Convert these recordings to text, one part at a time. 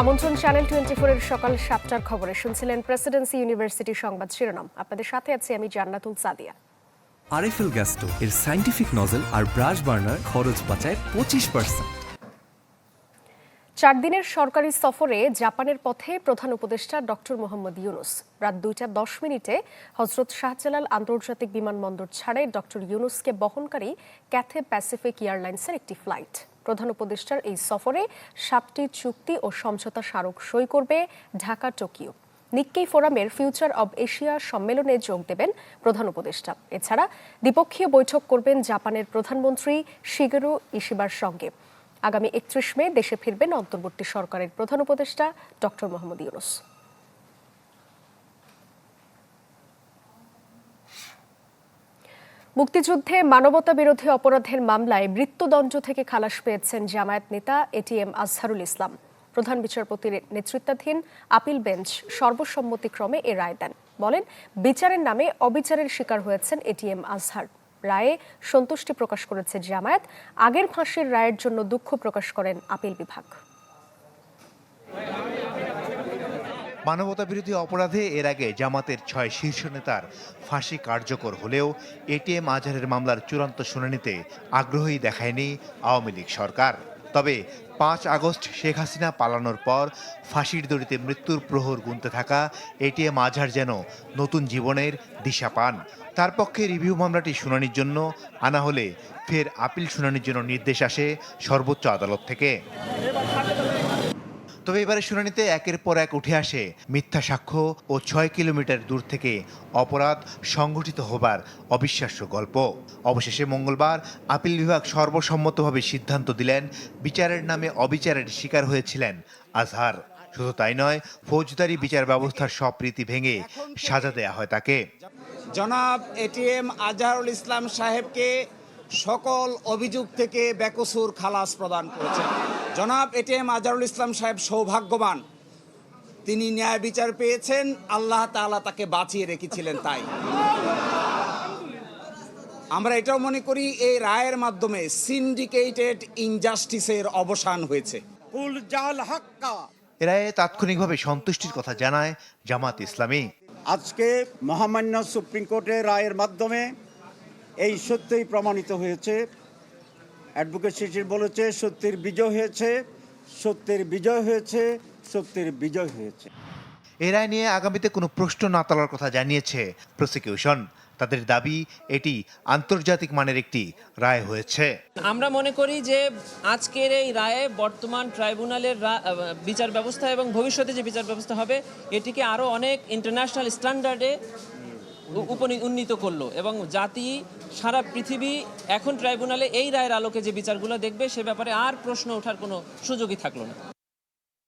আমন্ত্রণ channel twenty এর সকাল সাতটার খবরে শুনছিলেন প্রেসিডেন্সি ইউনিভার্সিটি সংবাদ শিরোনাম। আপনাদের সাথে আছি আমি জান্নাতুল সাদিয়া। আরএফএল গ্যাস্টো এর সাইন্টিফিক নজল আর ব্রাশ বার্নার খরচ বাঁচায় পঁচিশ পার্সেন্ট চার দিনের সরকারি সফরে জাপানের পথে প্রধান উপদেষ্টা ডক্টর মোহাম্মদ ইউনুস। রাত দুইটা দশ মিনিটে হজরত শাহজালাল আন্তর্জাতিক বিমানবন্দর ছাড়ে ডক্টর ইউনুসকে বহনকারী ক্যাথে প্যাসিফিক এয়ারলাইন্সের একটি ফ্লাইট। প্রধান উপদেষ্টার এই সফরে সাতটি চুক্তি ও সমঝোতা স্মারক সই করবে ঢাকা, টোকিও। নিক্কেই ফোরামের ফিউচার অব এশিয়া সম্মেলনে যোগ দেবেন প্রধান উপদেষ্টা। এছাড়া দ্বিপক্ষীয় বৈঠক করবেন জাপানের প্রধানমন্ত্রী শিগেরু ইশিবার সঙ্গে। আগামী একত্রিশ মে দেশে ফিরবেন অন্তর্বর্তী সরকারের প্রধান উপদেষ্টা ডক্টর মোহাম্মদ ইউনুস। মুক্তিযুদ্ধে মানবতা বিরোধী অপরাধের মামলায় মৃত্যুদণ্ড থেকে খালাস পেয়েছেন জামায়াত নেতা এটিএম আজহারুল ইসলাম। প্রধান বিচারপতির নেতৃত্বাধীন আপিল বেঞ্চ সর্বসম্মতিক্রমে এ রায় দেন। বলেন, বিচারের নামে অবিচারের শিকার হয়েছেন এটিএম আজহার। রায়ে সন্তুষ্টি প্রকাশ করেছে জামায়াত। আগের ফাঁসির রায়ের জন্য দুঃখ প্রকাশ করেন আপিল বিভাগ। মানবতা বিরোধী অপরাধে এর আগে জামাতের ছয় শীর্ষ নেতার ফাঁসি কার্যকর হলেও এটিএম আজহারের মামলার চূড়ান্ত শুনানিতে আগ্রহী দেখায়নি আওয়ামী লীগ সরকার। তবে পাঁচ আগস্ট শেখ হাসিনা পালানোর পর ফাঁসির দড়িতে মৃত্যুর প্রহর গুনতে থাকা এটিএম আজহার যেন নতুন জীবনের দিশা পান। তার পক্ষে রিভিউ মামলাটি শুনানির জন্য আনা হলে ফের আপিল শুনানির জন্য নির্দেশ আসে সর্বোচ্চ আদালত থেকে। তবে এবারে শুনানিতে একের পর এক উঠে আসে মিথ্যা সাক্ষ্য ও ছয় কিলোমিটার দূর থেকে অপরাধ সংঘটিত হবার অবিশ্বাস্য গল্প। অবশেষে মঙ্গলবার আপিল বিভাগ সর্বসম্মতভাবে সিদ্ধান্ত দিলেন, বিচারের নামে অবিচারের শিকার হয়েছিলেন আজহার। শুধু তাই নয়, ফৌজদারি বিচার ব্যবস্থার সব রীতি ভেঙে সাজা দেয়া হয় তাকে। জনাব এটিএম আজহারুল ইসলাম সাহেবকে সকল অভিযোগ থেকে বেকসুর খালাস প্রদান করেছেন। জনাব এটিএম আজারুল ইসলাম সাহেব সৌভাগ্যবান। তিনি ন্যায় বিচার পেয়েছেন আল্লাহ তাআলা তাকে বাঁচিয়ে রেখেছিলেন তাই। আমরা এটাও মনে করি এই রায়ের মাধ্যমে সিন্ডিকেটেড ইনজাস্টিসের অবসান হয়েছে। কুল জাল হাক্কা। এরায়ে তাৎক্ষণিকভাবে সন্তুষ্টির কথা জানায় জামাত ইসলামী। আজকে মহামান্য সুপ্রিম কোর্টের রায়ের মাধ্যমে এই সত্যই প্রমাণিত হয়েছে। অ্যাডভোকেট শিশির বলেছে সত্যের বিজয় হয়েছে সত্যের বিজয় হয়েছে সত্যের বিজয় হয়েছে। এ রায় নিয়ে আগামীতে কোনো প্রশ্ন না তোলার কথা জানিয়েছে প্রসিকিউশন তাদের দাবি এটি আন্তর্জাতিক মানের একটি রায় হয়েছে। আমরা মনে করি যে আজকের এই রায়ে বর্তমান ট্রাইব্যুনালের বিচার ব্যবস্থা এবং ভবিষ্যতে যে বিচার ব্যবস্থা হবে এটিকে আরও অনেক ইন্টারন্যাশনাল স্ট্যান্ডার্ডে উন্নীত করল এবং জাতি, সারা পৃথিবী এখন ট্রাইব্যুনালে এই রায়ের আলোকে যে বিচারগুলো দেখবে, সে ব্যাপারে আর প্রশ্ন ওঠার কোনো সুযোগই থাকল না।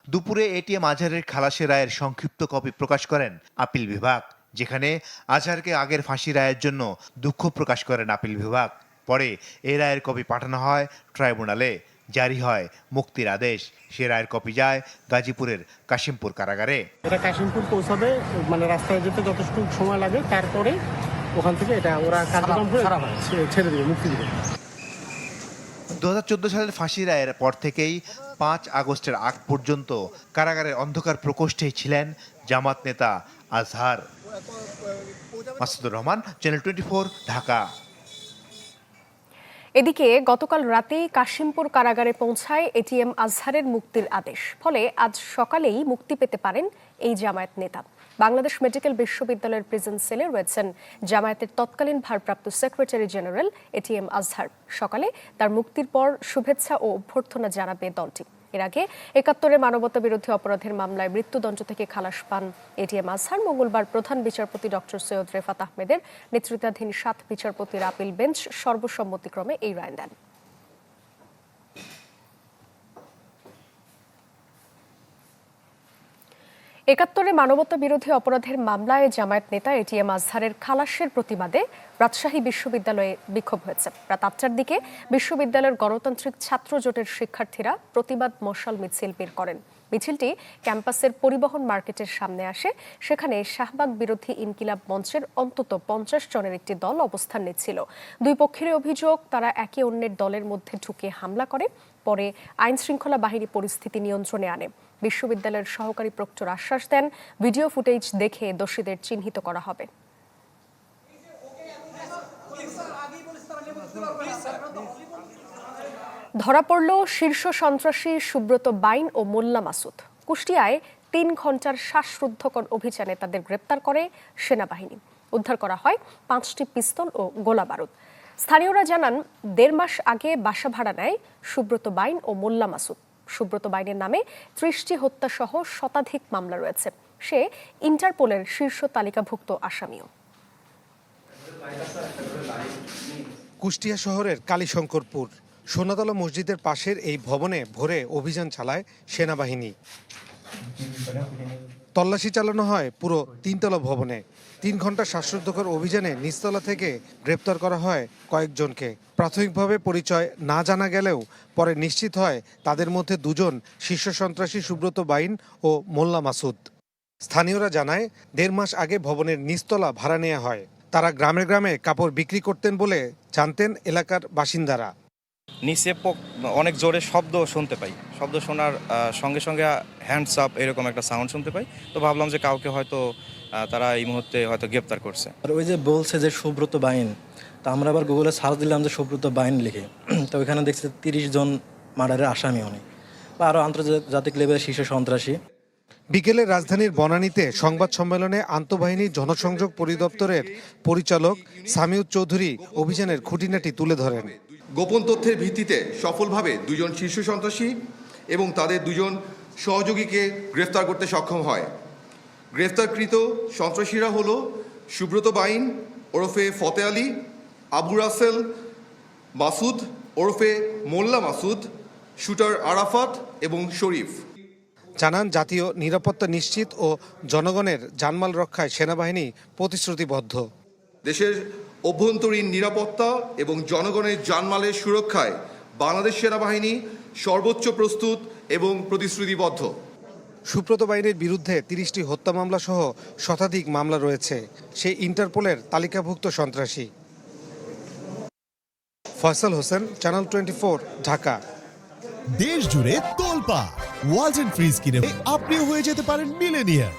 দুপুরে এটিএম আজহারের খালাসের রায়ের সংক্ষিপ্ত কপি প্রকাশ করেন আপিল বিভাগ, যেখানে আজহারকে আগের ফাঁসি রায়ের জন্য দুঃখ প্রকাশ করেন আপিল বিভাগ। পরে এই রায়ের কপি পাঠানো হয় ট্রাইব্যুনালে। জারি হয়। মুক্তির আদেশ। সে রায়ের কপি যায় গাজীপুরের কাশিমপুর কারাগারে। এটা কাশিমপুর পৌঁছাবে মানে রাস্তায় যেতে যথেষ্ট সময় লাগে তারপরে ওখান থেকে এটা ওরা কার্যক্রম করে ছেড়ে দেবে মুক্তি দেবে। দু সালের ফাঁসি রায়ের পর থেকেই পাঁচ আগস্টের আগ পর্যন্ত কারাগারের অন্ধকার প্রকোষ্ঠেই ছিলেন জামাত নেতা আজহার। Masudur Rahman channel twenty Dhaka. এদিকে গতকাল রাতে কাশিমপুর কারাগারে পৌঁছায় এটিএম আজহারের মুক্তির আদেশ। ফলে আজ সকালেই মুক্তি পেতে পারেন এই জামায়াত নেতা। বাংলাদেশ মেডিকেল বিশ্ববিদ্যালয়ের প্রিজন সেলে রয়েছেন জামায়াতের তৎকালীন ভারপ্রাপ্ত সেক্রেটারি জেনারেল এটিএম আজহার। সকালে তার মুক্তির পর শুভেচ্ছা ও অভ্যর্থনা জানাবে দলটি। এর আগে একাত্তরে মানবতা বিরোধী অপরাধের মামলায় মৃত্যুদণ্ড থেকে খালাস পান এটিএম আজহার। মঙ্গলবার প্রধান বিচারপতি ডক্টর সৈয়দ রেফাত আহমেদের নেতৃত্বাধীন সাত বিচারপতির আপিল বেঞ্চ সর্বসম্মতিক্রমে এই রায় দেন। একাত্তরে মানবতা বিরোধী অপরাধের মামলায় জামায়াত নেতা এটিএম আজহারের খালাসের প্রতিবাদে রাজশাহী বিশ্ববিদ্যালয়ে বিক্ষোভ হয়েছে। রাত আটটার দিকে বিশ্ববিদ্যালয়ের গণতান্ত্রিক ছাত্র জোটের শিক্ষার্থীরা প্রতিবাদ মশাল মিছিল বের করেন। মিছিলটি ক্যাম্পাসের পরিবহন মার্কেটের সামনে আসে। সেখানে শাহবাগ বিরোধী ইনকিলাব মঞ্চের অন্তত পঞ্চাশ জনের একটি দল অবস্থান নিচ্ছিল। দুই পক্ষের অভিযোগ, তারা একে অন্যের দলের মধ্যে ঢুকে হামলা করে, পরে আইন শৃঙ্খলা বাহিনী পরিস্থিতি নিয়ন্ত্রণে আনে। বিশ্ববিদ্যালয়ের সহকারী প্রক্টর আশ্বাস দেন, ভিডিও ফুটেজ দেখে দোষীদের চিহ্নিত করা হবে। ধরা পড়ল শীর্ষ সন্ত্রাসী সুব্রত বাইন ও মোল্লা মাসুদ। কুষ্টিয়ায় তিন ঘণ্টার শ্বাসরুদ্ধকর অভিযানে তাদের গ্রেপ্তার করে সেনাবাহিনী। উদ্ধার করা হয় পাঁচটি পিস্তল ও গোলা বারুদ। স্থানীয়রা জানান, দেড় মাস আগে বাসা ভাড়া নেয় সুব্রত বাইন ও মোল্লা মাসুদ। সুব্রত বাইনের নামে ত্রিশটি হত্যাসহ শতাধিক মামলা রয়েছে। সে ইন্টারপোলের শীর্ষ তালিকাভুক্ত আসামিও। কুষ্টিয়া শহরের কালীশঙ্করপুর, সোনাতলা মসজিদের পাশের এই ভবনে ভোরে অভিযান চালায় সেনাবাহিনী। তল্লাশি চালানো হয় পুরো তিনতলা ভবনে। তিন ঘণ্টা শ্বাসরুদ্ধকর অভিযানে নিচতলা থেকে গ্রেপ্তার করা হয় কয়েকজনকে। প্রাথমিকভাবে পরিচয় না জানা গেলেও পরে নিশ্চিত হয় তাদের মধ্যে দুজন শীর্ষ সন্ত্রাসী সুব্রত বাইন ও মোল্লা মাসুদ। স্থানীয়রা জানায়, দেড় মাস আগে ভবনের নিচতলা ভাড়া নেওয়া হয়। তারা গ্রামে গ্রামে কাপড় বিক্রি করতেন বলে জানতেন এলাকার বাসিন্দারা। নিচে অনেক জোরে শব্দ শুনতে পাই। শব্দ শোনার সঙ্গে সঙ্গে হ্যান্ডস আপ এরকম একটা সাউন্ড শুনতে পাই। তো ভাবলাম যে কাউকে হয়তো তারা এই মুহূর্তে হয়তো গ্রেপ্তার করছে। আর ওই যে বলছে যে সুব্রত বাইন তা আমরা আবার গুগলে সার্চ দিলাম যে সুব্রত বাইন লিখে। তো ওইখানে দেখছি তিরিশ জন মার্ডারের আসামি অনেক বা আরও আন্তর্জাতিক লেভেলের শীর্ষ সন্ত্রাসী। বিকেলে রাজধানীর বনানীতে সংবাদ সম্মেলনে আন্তঃবাহিনী জনসংযোগ পরিদপ্তরের পরিচালক সামিউদ চৌধুরী অভিযানের খুঁটিনাটি তুলে ধরেন। গোপন তথ্যের ভিত্তিতে সফলভাবে দুজন শীর্ষ সন্ত্রাসী এবং তাদের দুজন সহযোগীকে গ্রেফতার করতে সক্ষম হয়। গ্রেফতারকৃত সন্ত্রাসীরা হল সুব্রত বাইন ওরফে ফতে আলী আবু রাসেল মাসুদ ওরফে মোল্লা মাসুদ শুটার আরাফাত এবং শরীফ। জানান জাতীয় নিরাপত্তা নিশ্চিত ও জনগণের জানমাল রক্ষায় সেনাবাহিনী প্রতিশ্রুতিবদ্ধ। দেশের অভ্যন্তরীণ নিরাপত্তা এবং জনগণের জানমালের সুরক্ষায় বাংলাদেশ সেনাবাহিনী সর্বোচ্চ প্রস্তুত এবং প্রতিশ্রুতিবদ্ধ। সুব্রত বাহিনীর বিরুদ্ধে তিরিশটি হত্যা মামলা সহ শতাধিক মামলা রয়েছে। সে ইন্টারপোলের তালিকাভুক্ত সন্ত্রাসী। Faisal Hossain channel twenty Dhaka. দেশ জুড়ে তোলপা ওয়ালটন ফ্রিজ কিনে আপনিও হয়ে যেতে পারেন মিলেনিয়ার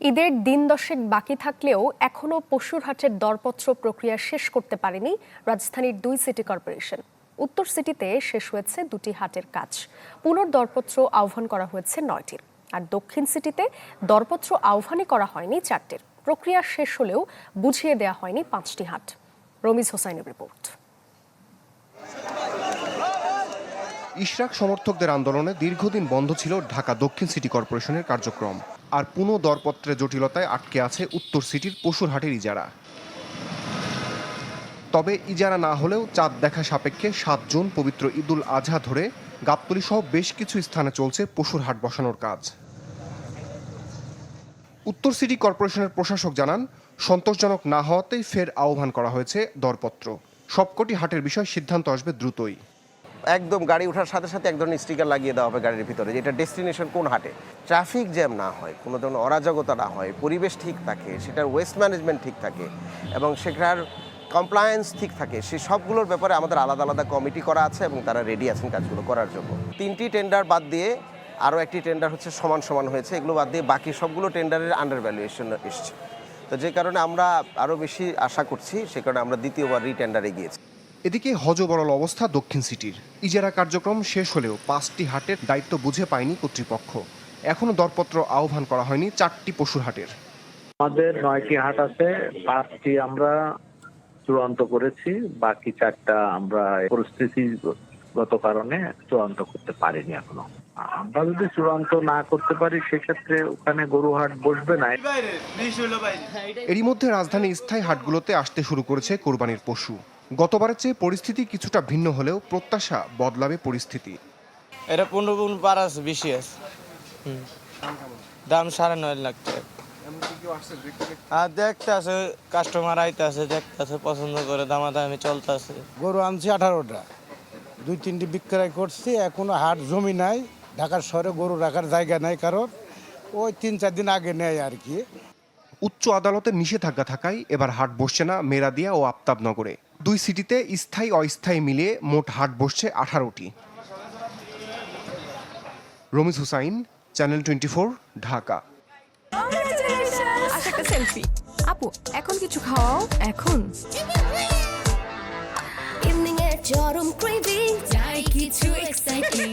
ঈদের দিন দশেক বাকি থাকলেও এখনও পশুর হাটের দরপত্র প্রক্রিয়া শেষ করতে পারেনি রাজধানীর দুই সিটি কর্পোরেশন। উত্তর সিটিতে শেষ হয়েছে দুটি হাটের কাজ। পুনর্দরপত্র আহ্বান করা হয়েছে নয়টির আর দক্ষিণ সিটিতে দরপত্র আহ্বানই করা হয়নি চারটির। প্রক্রিয়া শেষ হলেও বুঝিয়ে দেওয়া হয়নি পাঁচটি হাট। রমিজ হোসাইনের রিপোর্ট। ইশরাক সমর্থকদের আন্দোলনে দীর্ঘদিন বন্ধ ছিল ঢাকা দক্ষিণ সিটি কর্পোরেশনের কার্যক্রম। আর পুনঃ দরপত্রের জটিলতায় আটকে আছে উত্তর সিটির পশুর হাটের ইজারা। তবে ইজারা না হলেও চাঁদ দেখা সাপেক্ষে সাত জুন পবিত্র ঈদুল আজহা ধরে গাবতলী সহ বেশ কিছু স্থানে চলছে পশুর হাট বসানোর কাজ। উত্তর সিটি কর্পোরেশনের প্রশাসক জানান, সন্তোষজনক না হওয়াতেই ফের আহ্বান করা হয়েছে দরপত্র। সবকটি হাটের বিষয় সিদ্ধান্ত আসবে দ্রুতই। একদম গাড়ি ওঠার সাথে সাথে এক ধরনের স্টিকার লাগিয়ে দেওয়া হবে গাড়ির ভিতরে যে এটা ডেস্টিনেশন কোন হাটে। ট্রাফিক জ্যাম না হয়, কোনো ধরনের অরাজকতা না হয়, পরিবেশ ঠিক থাকে, সেটার ওয়েস্ট ম্যানেজমেন্ট ঠিক থাকে এবং সেটার কমপ্লায়েন্স ঠিক থাকে সেই সবগুলোর ব্যাপারে আমাদের আলাদা আলাদা কমিটি করা আছে এবং তারা রেডি আছেন কাজগুলো করার জন্য। তিনটি টেন্ডার বাদ দিয়ে আরও একটি টেন্ডার হচ্ছে সমান সমান হয়েছে, এগুলো বাদ দিয়ে বাকি সবগুলো টেন্ডারের আন্ডার ভ্যালুয়েশন এসছে। তো যে কারণে আমরা আরও বেশি আশা করছি, সে কারণে আমরা দ্বিতীয়বার রিটেন্ডারে গিয়েছি। এদিকে হজবরল অবস্থা দক্ষিণ সিটির। ইজারা কার্যক্রম শেষ হলেও পাঁচটি হাটের দায়িত্ব বুঝে পায়নি কর্তৃপক্ষ। এখনও দরপত্র আহ্বান করা হয়নি চারটি পশুর হাটের। আমাদের নয়টি হাট আছে পাঁচটি আমরা চূড়ান্ত করেছি বাকি চারটা আমরা পরিস্থিতিগত কারণে চূড়ান্ত করতে পারিনি এখনও। আমরা যদি চূড়ান্ত না করতে পারি সেক্ষেত্রে ওখানে গরু হাট বসবে না। এরই মধ্যে রাজধানী স্থায়ী হাটগুলোতে আসতে শুরু করেছে কোরবানির পশু। গতবারের চেয়ে পরিস্থিতি কিছুটা ভিন্ন হলেও প্রত্যাশা বদলাবে পরিস্থিতি। এটা পনেরো গুণ পার আছে বেশি আছে। দাম সাড়ে নয় লাখ টাকা। আর দেখতে আছে কাস্টমার আইতে আছে দেখতে আছে পছন্দ করে দামাদামি চলতে আছে। গরু আনছি আঠারোটা। দুই তিনটি বিক্রয় করছি এখনও হাট জমি নাই ঢাকার শহরে গরু রাখার জায়গা নাই কারণ ওই তিন চার দিন আগে নেয় আর কি। উচ্চ আদালতের নিষেধাজ্ঞা থাকায় এবার হাট বসছে না মেরাদিয়া ও আফতাবনগরে। দুই সিটিতে স্থায়ী অস্থায়ী মিলিয়ে মোট হাট বসছে আঠারোটি। Ramiz Hussain channel twenty four Dhaka. আচ্ছা সেলফি আপু এখন কিছু খাওয়াও? এখন? ইভিনিং এর চরম ক্রেভিং চাই কিছু এক্সাইটিং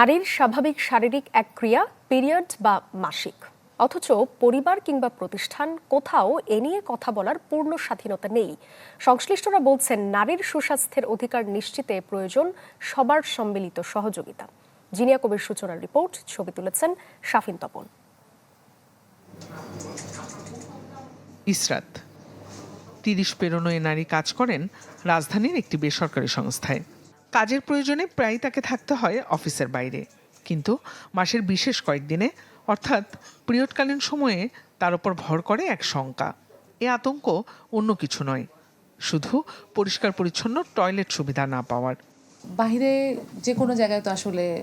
নারীর স্বাভাবিক শারীরিক এক ক্রিয়া পিরিয়ড বা মাসিক। অথচ পরিবার কিংবা প্রতিষ্ঠান কোথাও এ নিয়ে কথা বলার পূর্ণ স্বাধীনতা নেই। সংশ্লিষ্টরা বলছেন, নারীর সুস্বাস্থ্যের অধিকার নিশ্চিতে প্রয়োজন সবার সম্মিলিত সহযোগিতা। জিনিয়া কবির সূচনার রিপোর্ট, ছবি তুলেছেন শাফিন তপন। ইসরাত, তিরিশ পেরোনো নারী কাজ করেন রাজধানীর একটি বেসরকারি সংস্থায়। কাজের প্রয়োজনে প্রায় তাকে থাকতে হয় অফিসের বাইরে। কিন্তু মাসের বিশেষ কয়েকদিনে, অর্থাৎ পিরিয়ডকালীন সময়ে, তার উপর ভর করে এক শঙ্কা। এ আতঙ্ক অন্য কিছু নয়, শুধু পরিষ্কার পরিচ্ছন্ন টয়লেট সুবিধা না পাওয়ার। বাইরে যে কোনো জায়গায় তো আসলে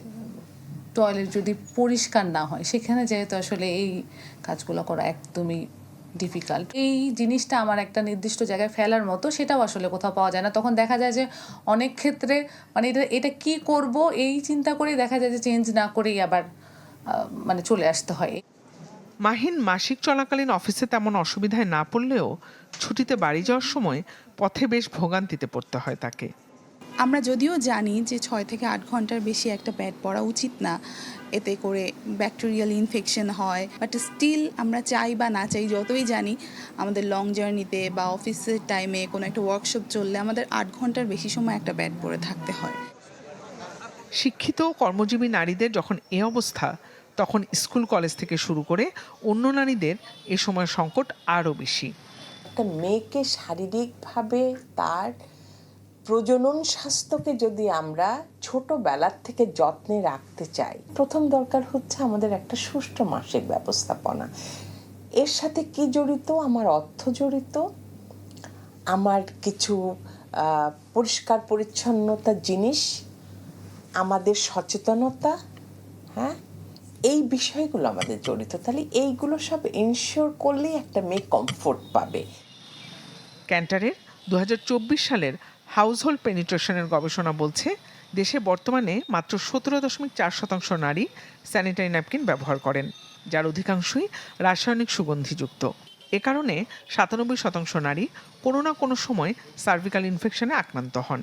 টয়লেট যদি পরিষ্কার না হয়, সেখানে যেহেতু আসলে এই কাজগুলো করা একদমই ডিফিকাল্ট এই জিনিসটা আমার একটা নির্দিষ্ট জায়গায় ফেলার মতো, সেটাও আসলে কোথাও পাওয়া যায় না। তখন দেখা যায় যে অনেক ক্ষেত্রে মানে এটা এটা কি করব এই চিন্তা করেই দেখা যায় যে চেঞ্জ না করেই আবার মানে চলে আসতে হয়। মাহিন, মাসিক চলাকালীন অফিসে তেমন অসুবিধায় না পড়লেও ছুটিতে বাড়ি যাওয়ার সময় পথে বেশ ভোগান্তিতে পড়তে হয় তাকে। আমরা যদিও জানি যে ছয় থেকে আট ঘণ্টার বেশি একটা প্যাড পরা উচিত না। এতে করে ব্যাকটেরিয়াল ইনফেকশন হয়। বাট স্টিল আমরা চাই বা না চাই যতই জানি আমাদের লং জার্নিতে বা অফিসের টাইমে কোনো একটা ওয়ার্কশপ চললে আমাদের আট ঘণ্টার বেশি সময় একটা প্যাড পরে থাকতে হয়। শিক্ষিত কর্মজীবী নারীদের যখন এ অবস্থা তখন স্কুল কলেজ থেকে শুরু করে অন্য নারীদের এ সময় সংকট আরও বেশি। একটা মেয়েকে শারীরিকভাবে তার প্রজনন স্বাস্থ্যকে যদি আমরা ছোটবেলার থেকে যত্নে রাখতে চাই, প্রথম দরকার হচ্ছে আমাদের একটা সুষ্ঠু মাসিক ব্যবস্থাপনা। এর সাথে কি জড়িত? আমার অর্থ জড়িত। আমার কিছু পরিষ্কার পরিচ্ছন্নতা জিনিস, আমাদের সচেতনতা হ্যাঁ? এই বিষয়গুলো আমাদের জড়িত। তাহলে এইগুলো সব ইনশিওর করলেই একটা মেয়ে কমফোর্ট পাবে। ক্যান্টারের দু হাজার চব্বিশ সালের হাউসহোল্ড পেনিট্রেশনের গবেষণা বলছে, দেশে বর্তমানে মাত্র সতেরো দশমিক চার শতাংশ নারী স্যানিটারি ন্যাপকিন ব্যবহার করেন, যার অধিকাংশই রাসায়নিক সুগন্ধিযুক্ত। এ কারণে সাতানব্বই শতাংশ নারী কোনো না কোনো সময় সার্ভিক্যাল ইনফেকশনে আক্রান্ত হন।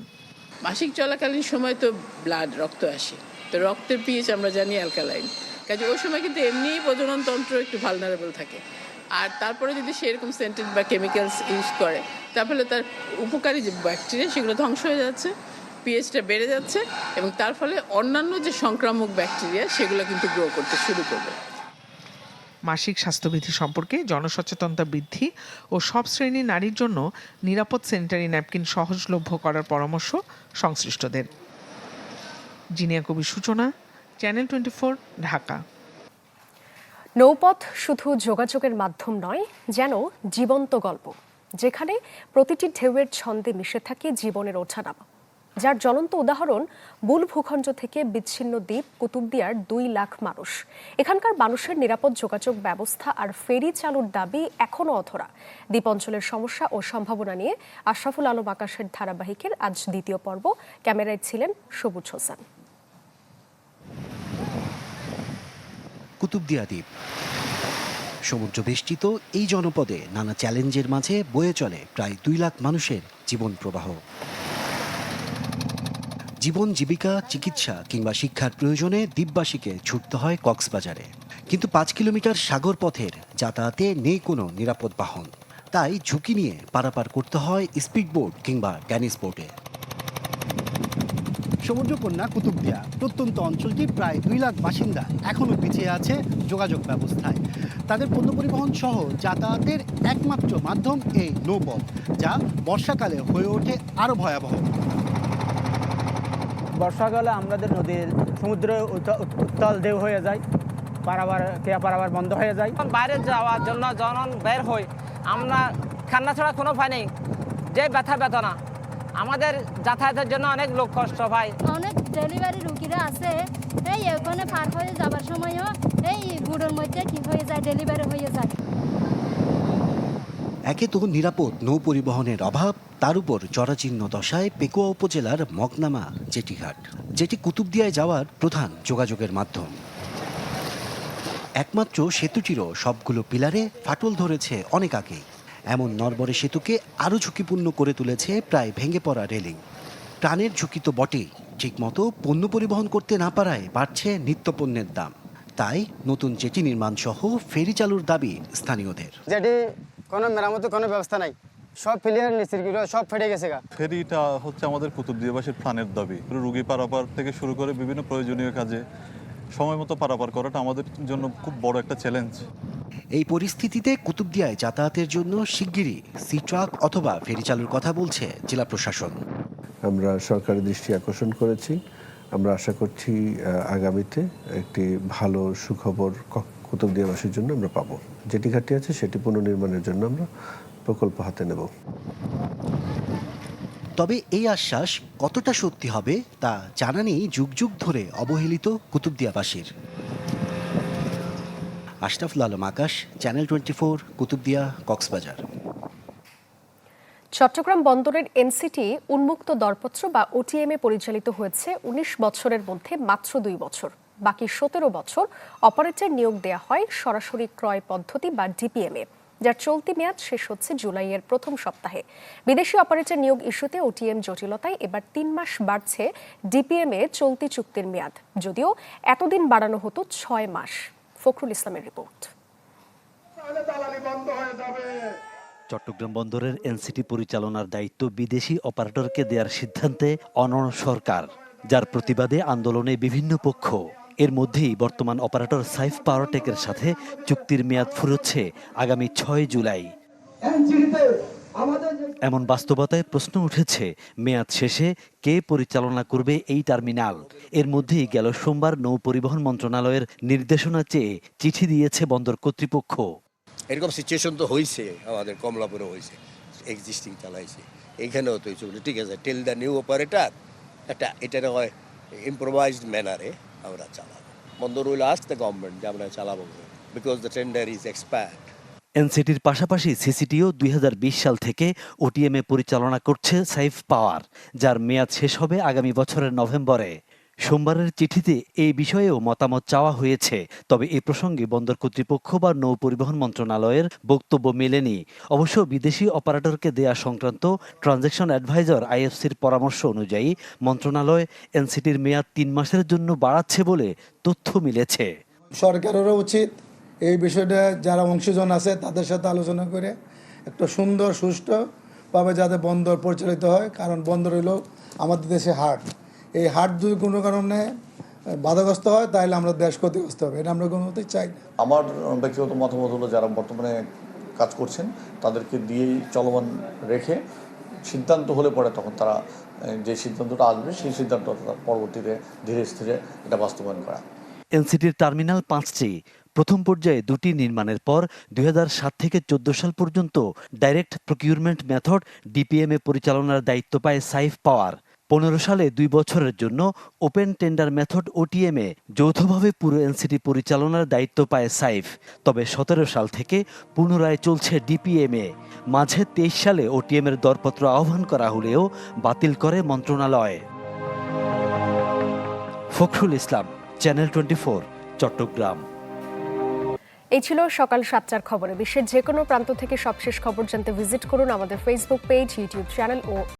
মাসিক চলাকালীন সময় তো ব্লাড রক্ত আসে। তো রক্তের পিএইচ আমরা জানি অ্যালকালাইন কাজে ওই সময় কিন্তু এমনিই প্রজনন তন্ত্র একটু ভালনারেবল থাকে। আর তারপরে যদি সেরকম সেন্টেড বা কেমিক্যালস ইউজ করে, তাহলে তার উপকারী যে ব্যাকটেরিয়া সেগুলো ধ্বংস হয়ে যাচ্ছে পিএইচটা বেড়ে যাচ্ছে এবং তার ফলে অন্যান্য যে সংক্রামক ব্যাকটেরিয়া সেগুলো কিন্তু গ্রো করতে শুরু করবে। মাসিক স্বাস্থ্যবিধি সম্পর্কে জনসচেতনতা বৃদ্ধি ও সব শ্রেণির নারীর জন্য নিরাপদ স্যানিটারি ন্যাপকিন সহজলভ্য করার পরামর্শ সংশ্লিষ্টদের। জিনিয়া কবির সূচনা চ্যানেল টোয়েন্টি ঢাকা। নৌপথ শুধু যোগাযোগের মাধ্যম নয়, যেন জীবন্ত গল্প, যেখানে প্রতিটি ঢেউয়ের ছন্দে মিশে থাকে জীবনের ওঠানামা। যার জ্বলন্ত উদাহরণ বুল ভূখণ্ড থেকে বিচ্ছিন্ন দ্বীপ কুতুবদিয়ার দুই লাখ মানুষ। এখানকার মানুষের নিরাপদ যোগাযোগ ব্যবস্থা আর ফেরি চালুর দাবি এখনও অধরা। দ্বীপ অঞ্চলের সমস্যা ও সম্ভাবনা নিয়ে আশরাফুল আলম আকাশের ধারাবাহিকের আজ দ্বিতীয় পর্ব। ক্যামেরায় ছিলেন সবুজ হোসেন। কুতুবদিয়া দ্বীপ। সমুদ্র বেষ্টিত এই জনপদে নানা চ্যালেঞ্জের মাঝে বয়ে চলে প্রায় দুই লাখ মানুষের জীবন প্রবাহ। জীবন জীবিকা, চিকিৎসা কিংবা শিক্ষার প্রয়োজনে দ্বীপবাসীকে ছুটতে হয় কক্সবাজারে। কিন্তু পাঁচ কিলোমিটার সাগর পথের যাতায়াতে নেই কোনো নিরাপদ বাহন। তাই ঝুঁকি নিয়ে পারাপার করতে হয় স্পিড স্পিডবোট কিংবা টেনিস বোটে। সমুদ্রকন্যা কুতুবদিয়া। প্রত্যন্ত অঞ্চলটি প্রায় দুই লাখ বাসিন্দা এখনও পিছিয়ে আছে যোগাযোগ ব্যবস্থায়। তাদের পণ্য পরিবহন সহ যাতায়াতের একমাত্র মাধ্যম এই নৌপথ যা বর্ষাকালে হয়ে ওঠে আরও ভয়াবহ। বর্ষাকালে আমাদের নদীর সমুদ্রে উত- উত্তাল ঢেউ হয়ে যায় পারাবার কেয়া পারাবার বন্ধ হয়ে যায়। বাইরে যাওয়ার জন্য যখন বের হই আমরা খান্না ছাড়া কোনো উপায় নেই যে ব্যথা বেদনা। আমাদের যাতায়াতের জন্য অনেক লোক কষ্ট পায় অনেক ডেলিভারি রুগীরা আছে। এই ওখানে পার হয়ে যাবার সময়ও এই গুড়ের মধ্যে কি হয়ে যায় ডেলিভারি হয়ে যায়। একে তো নিরাপদ নৌ পরিবহনের অভাব তার উপর জরাজীর্ণ দশায় পেকুয়া উপজেলার মগনামা জেটিঘাট যেটি কুতুবদিয়ায় যাওয়ার প্রধান যোগাযোগের মাধ্যম। একমাত্র সেতুটিরও সবগুলো পিলারে ফাটল ধরেছে অনেক আগেই। এমন নরবরে সেতুকে আরও ঝুঁকিপূর্ণ করে তুলেছে প্রায় ভেঙে পড়া রেলিং। প্রাণের ঝুঁকি তো বটেই ঠিকমতো পণ্য পরিবহন করতে না পারায় বাড়ছে নিত্যপণ্যের দাম। তাই নতুন জেটি নির্মাণ সহ ফেরি চালুর দাবি স্থানীয়দের। যেটি কোনো মেরামতের কোনো ব্যবস্থা নাই। সব ফিলিয়ার নিচেরগুলো সব ফেটে গেছে গা। ফেরিটা হচ্ছে আমাদের কুতুবদিয়াবাসীর প্রাণের দাবি। রুগী পারাপার থেকে শুরু করে বিভিন্ন প্রয়োজনীয় কাজে সময় মতো পারাপার করাটা আমাদের জন্য খুব বড় একটা চ্যালেঞ্জ এই পরিস্থিতিতে কুতুবদিয়ায় যাতায়াতের জন্য শিগগিরই সি ট্রাক অথবা ফেরি চালুর কথা বলছে জেলা প্রশাসন। আমরা সরকারের দৃষ্টি আকর্ষণ করেছি। আমরা আশা করছি আগামীতে একটি ভালো সুখবর ক- কুতুবদিয়াবাসীর জন্য আমরা পাবো। যেটি ঘাটটি আছে সেটি পুনর্নির্মাণের জন্য আমরা প্রকল্প হাতে নেব। তবে এই আশ্বাস কতটা সত্যি হবে তা জানা নেই যুগ যুগ ধরে অবহেলিত কুতুবদিয়াবাসীর। Ashraful Alam Akash channel twenty four Kutubdia, Cox's Bazar. Chattogram বন্দরের এনসিটি উন্মুক্ত দরপত্র বা ওটিএমে পরিচালিত হয়েছে উনিশ বছরের মধ্যে মাত্র দুই বছর। বাকি সতেরো বছর অপারেটর নিয়োগ দেয়া হয় সরাসরি ক্রয় পদ্ধতি বা ডিপিএমে যার চলতি মেয়াদ শেষ হচ্ছে জুলাইয়ের প্রথম সপ্তাহে। বিদেশি অপারেটর নিয়োগ ইস্যুতে ওটিএম জটিলতায় এবার তিন মাস বাড়ছে ডিপিএমে চলতি চুক্তির মেয়াদ। যদিও এতদিন বাড়ানো হতো ছয় মাস। ফখরুল ইসলামের রিপোর্ট। চট্টগ্রাম বন্দরের এনসিটি পরিচালনার দায়িত্ব বিদেশি অপারেটরকে দেওয়ার সিদ্ধান্তে অনড় সরকার, যার প্রতিবাদে আন্দোলনে বিভিন্ন পক্ষ এর মধ্যেই বর্তমান অপারেটর সাইফ পাওয়ারটেকের সাথে চুক্তির মেয়াদ ফুরোচ্ছে আগামী ছয় জুলাই। এমন বাস্তবতায় প্রশ্ন উঠেছে মেয়াদ শেষে কে পরিচালনা করবে এই টার্মিনাল? এর মধ্যেই গেল সোমবার নৌ পরিবহন মন্ত্রণালয়ের নির্দেশনা চেয়ে চিঠি দিয়েছে বন্দর কর্তৃপক্ষ। এরকম সিচুয়েশন তো হয়েছে আমাদের কমলাপুরে হয়েছে এক্সিস্টিং চালাইছে। এইখানেও তো হয়েছে ঠিক আছে টেল দ্য নিউ অপারেটার একটা এটা হয় ইম্প্রোভাইজড ম্যানারে আমরা চালাবো। আস দ্য গভর্নমেন্ট যে আমরা চালাবো because the tender is expired এনসিটির পাশাপাশি সিসিটিও দুই হাজার বিশ সাল থেকে ওটিএমএ পরিচালনা করছে সাইফ পাওয়ার যার মেয়াদ শেষ হবে আগামী বছরের নভেম্বরে। সোমবারের চিঠিতে এই বিষয়েও মতামত চাওয়া হয়েছে। তবে এ প্রসঙ্গে বন্দর কর্তৃপক্ষ বা নৌ পরিবহন মন্ত্রণালয়ের বক্তব্য মেলেনি। অবশ্য বিদেশি অপারেটরকে দেয়া সংক্রান্ত ট্রানজ্যাকশন অ্যাডভাইজার আইএফসির পরামর্শ অনুযায়ী মন্ত্রণালয় এনসিটির মেয়াদ তিন মাসের জন্য বাড়াচ্ছে বলে তথ্য মিলেছে। সরকারেরও উচিত এই বিষয়টা যারা অংশীজন আছে তাদের সাথে আলোচনা করে একটা সুন্দর, সুষ্ঠুভাবে যাতে বন্দর পরিচালিত হয়, কারণ বন্দর হইল আমাদের দেশে হাট এই হাট যদি কোনো কারণে বাধাগ্রস্ত হয় তাহলে আমরা দেশ ক্ষতিগ্রস্ত হবে। এটা আমরা কোনো মতেই চাই না। আমার ব্যক্তিগত মতামত হলো যারা বর্তমানে কাজ করছেন তাদেরকে দিয়েই চলমান রেখে সিদ্ধান্ত হলে পরে তখন তারা যে সিদ্ধান্তটা আসবে সেই সিদ্ধান্তটা পরবর্তীতে ধীরে স্থিরে এটা বাস্তবায়ন করা। এনসিটির টার্মিনাল পাঁচটি প্রথম পর্যায়ে দুটি নির্মাণের পর দু হাজার সাত থেকে চোদ্দ সাল পর্যন্ত ডাইরেক্ট প্রকিউরমেন্ট মেথড ডিপিএমএ পরিচালনার দায়িত্ব পায় সাইফ পাওয়ার। পনেরো সালে দুই বছরের জন্য ওপেন টেন্ডার মেথড ওটিএমএ যৌথভাবে পুরো এনসিটি পরিচালনার দায়িত্ব পায় সাইফ। তবে সতেরো সাল থেকে পুনরায় চলছে ডিপিএমএ মাঝে তেইশ সালে ওটিএম এর দরপত্র আহ্বান করা হলেও বাতিল করে মন্ত্রণালয়। Fakhrul Islam channel twenty Chattogram. এই ছিল সকাল সাতটার খবরে। বিশ্বের যে কোনো প্রান্ত থেকে সবশেষ খবর জানতে ভিজিট করুন আমাদের ফেসবুক পেজ ইউটিউব চ্যানেল ও